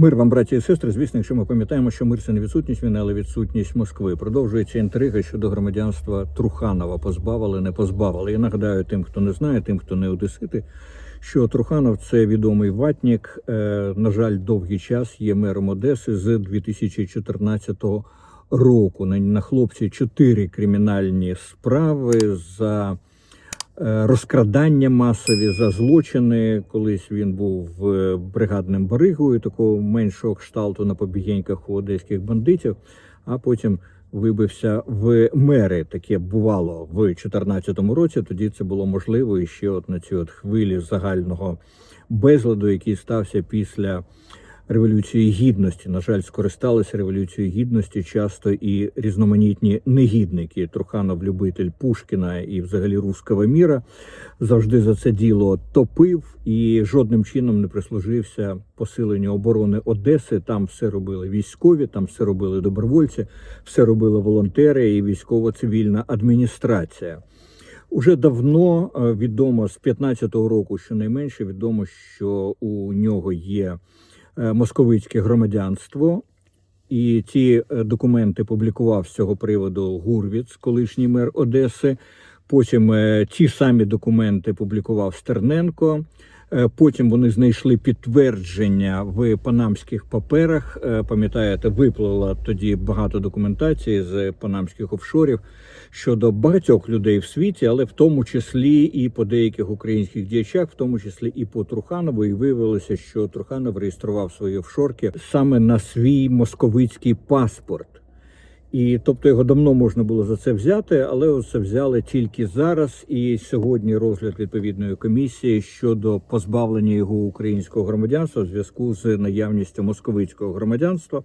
Мир вам, браті і сестри. Звісно, якщо ми пам'ятаємо, що мир це не відсутність війни, але відсутність Москви. Продовжується інтрига щодо громадянства Труханова. Позбавили, не позбавили. Я нагадаю тим, хто не знає, тим, хто не одесити, що Труханов це відомий ватнік. Е, на жаль, довгий час є мером Одеси з 2014 року. На, на хлопці чотири кримінальні справи за. Е, розкрадання масові за злочини. Колись він був е, бригадним баригою, такого меншого кшталту на побігеньках у одеських бандитів, а потім вибився в мери. Таке бувало в 2014 році. Тоді це було можливо і ще от на цій от хвилі загального безладу, який стався після. Революції гідності, на жаль, скористалися революцією гідності часто і різноманітні негідники. Труханов, любитель Пушкіна і взагалі руского міра, завжди за це діло топив і жодним чином не прислужився посиленню оборони Одеси. Там все робили військові, там все робили добровольці, все робили волонтери і військово-цивільна адміністрація. Уже давно е, відомо з 15-го року, щонайменше відомо, що у нього є московицьке громадянство, і ці е, документи публікував з цього приводу Гурвіц, колишній мер Одеси. Потім е, ті самі документи публікував Стерненко. Е, Потім вони знайшли підтвердження в панамських паперах. Е, Пам'ятаєте, виплило тоді багато документації з панамських офшорів щодо багатьох людей в світі, але в тому числі і по деяких українських діячах, в тому числі і по Труханову. І виявилося, що Труханов реєстрував свої офшорки саме на свій московицький паспорт. І тобто його давно можна було за це взяти, але це взяли тільки зараз. І сьогодні розгляд відповідної комісії щодо позбавлення його українського громадянства в зв'язку з наявністю московицького громадянства.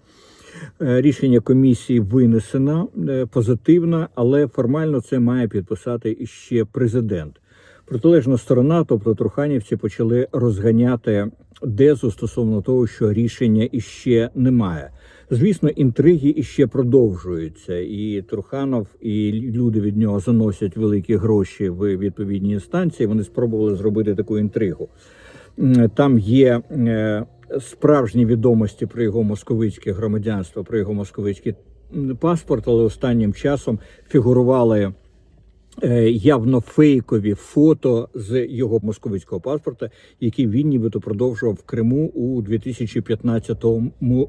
Е, Рішення комісії винесено е, позитивно, але формально це має підписати іще президент. Протилежна сторона, тобто Труханівці, почали розганяти дезу стосовно того, що рішення іще немає. Звісно, інтриги іще продовжуються, і Труханов і люди від нього заносять великі гроші в відповідні інстанції. Вони спробували зробити таку інтригу. Там є е, справжні відомості про його московицьке громадянство, про його московицький паспорт, але останнім часом фігурували явно фейкові фото з його московицького паспорта, які він нібито продовжував в Криму у 2015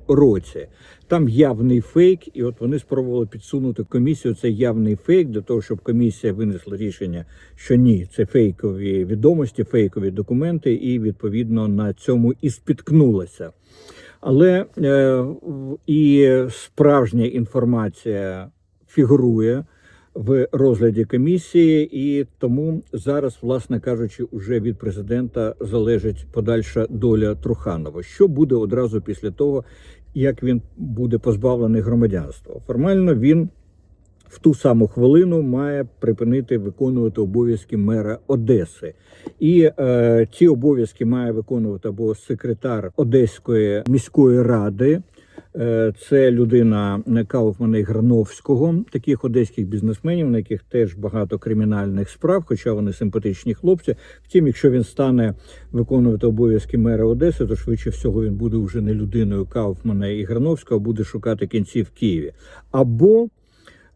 році. Там явний фейк, і от вони спробували підсунути комісію. Цей явний фейк для того, щоб комісія винесла рішення, що ні, це фейкові відомості, фейкові документи, і відповідно на цьому і спіткнулася. Але е, і справжня інформація фігурує в розгляді комісії, і тому зараз, власне кажучи, уже від президента залежить подальша доля Труханова. Що буде одразу після того, як він буде позбавлений громадянства? Формально він в ту саму хвилину має припинити виконувати обов'язки мера Одеси, і е, ці обов'язки має виконувати або секретар Одеської міської ради. Е, Це людина Кауфмана і Грановського, таких одеських бізнесменів, на яких теж багато кримінальних справ, хоча вони симпатичні хлопці. Втім, якщо він стане виконувати обов'язки мера Одеси, то швидше всього він буде вже не людиною Кауфмана і Грановського, а буде шукати кінців в Києві. Або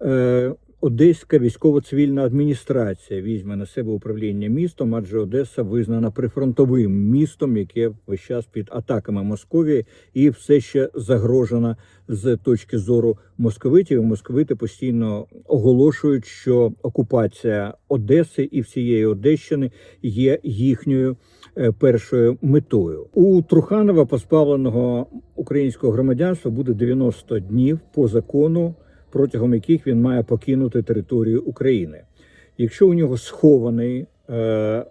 е, Одеська військово-цивільна адміністрація візьме на себе управління містом, адже Одеса визнана прифронтовим містом, яке весь час під атаками Московії і все ще загрожена з точки зору московитів. І Московити постійно оголошують, що окупація Одеси і всієї Одещини є їхньою е, першою метою. У Труханова, позбавленого українського громадянства, буде 90 днів по закону протягом яких він має покинути територію України. Якщо у нього схований е,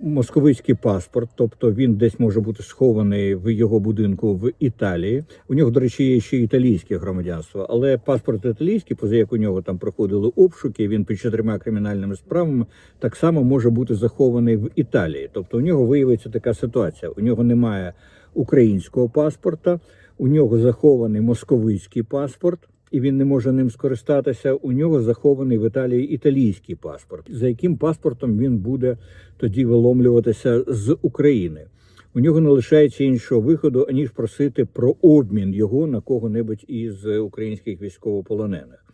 московицький паспорт, тобто він десь може бути схований в його будинку в Італії. У нього, до речі, є ще італійське громадянство, але паспорт італійський, поза як у нього там проходили обшуки, він під чотирма кримінальними справами так само може бути захований в Італії. Тобто у нього виявиться така ситуація: у нього немає українського паспорта, у нього захований московицький паспорт і він не може ним скористатися. У нього захований в Італії італійський паспорт, за яким паспортом він буде тоді виломлюватися з України. у нього не лишається іншого виходу, аніж просити про обмін його на кого-небудь із українських військовополонених.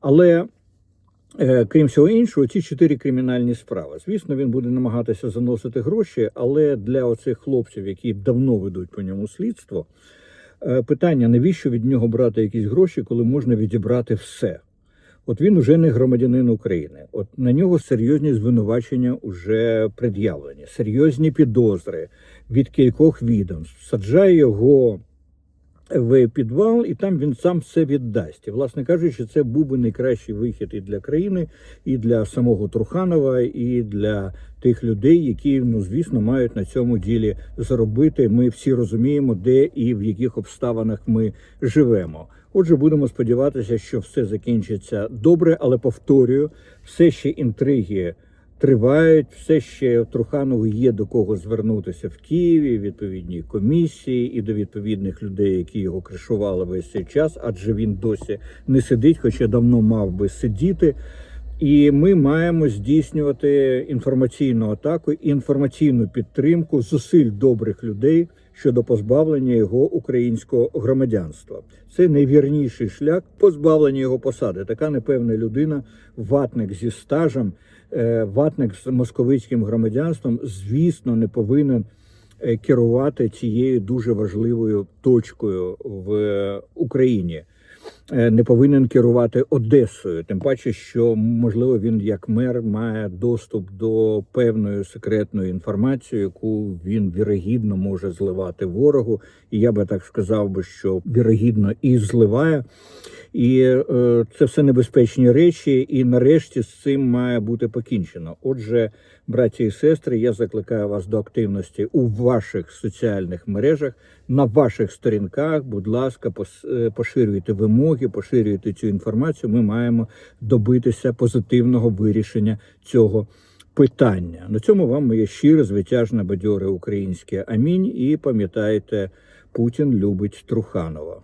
Але Е, Крім всього іншого, ці чотири кримінальні справи. Звісно, він буде намагатися заносити гроші, але для оцих хлопців, які давно ведуть по ньому слідство, питання, навіщо від нього брати якісь гроші, коли можна відібрати все. От він уже не громадянин України. От на нього серйозні звинувачення вже пред'явлені, серйозні підозри від кількох відомств. Саджає його в підвал, і там він сам все віддасть. Власне кажучи, це був би найкращий вихід і для країни, і для самого Труханова, і для тих людей, які ну звісно мають на цьому ділі заробити. Ми всі розуміємо, де і в яких обставинах ми живемо. Отже, будемо сподіватися, що все закінчиться добре, але повторюю, все ще інтриги тривають. Все ще Труханову є до кого звернутися в Києві, відповідні комісії і до відповідних людей, які його кришували весь цей час, адже він досі не сидить, хоча давно мав би сидіти. І ми маємо здійснювати інформаційну атаку, інформаційну підтримку зусиль добрих людей щодо позбавлення його українського громадянства. Це найвірніший шлях позбавлення його посади. Така непевна людина, ватник зі стажем, ватник з московицьким громадянством, звісно, не повинен е, керувати цією дуже важливою точкою в Україні. Е, не повинен керувати Одесою, тим паче, що можливо він як мер має доступ до певної секретної інформації, яку він вірогідно може зливати ворогу. І я би так сказав би, що вірогідно і зливає. І е, це все небезпечні речі, і нарешті з цим має бути покінчено. Отже, браті і сестри, я закликаю вас до активності у ваших соціальних мережах, на ваших сторінках. Будь ласка, е, поширюйте вимоги, поширюйте цю інформацію. Ми маємо добитися позитивного вирішення цього. Питання на цьому вам моє щире, звитяжне, бадьоре українське амінь. І пам'ятайте, Путін любить Труханова.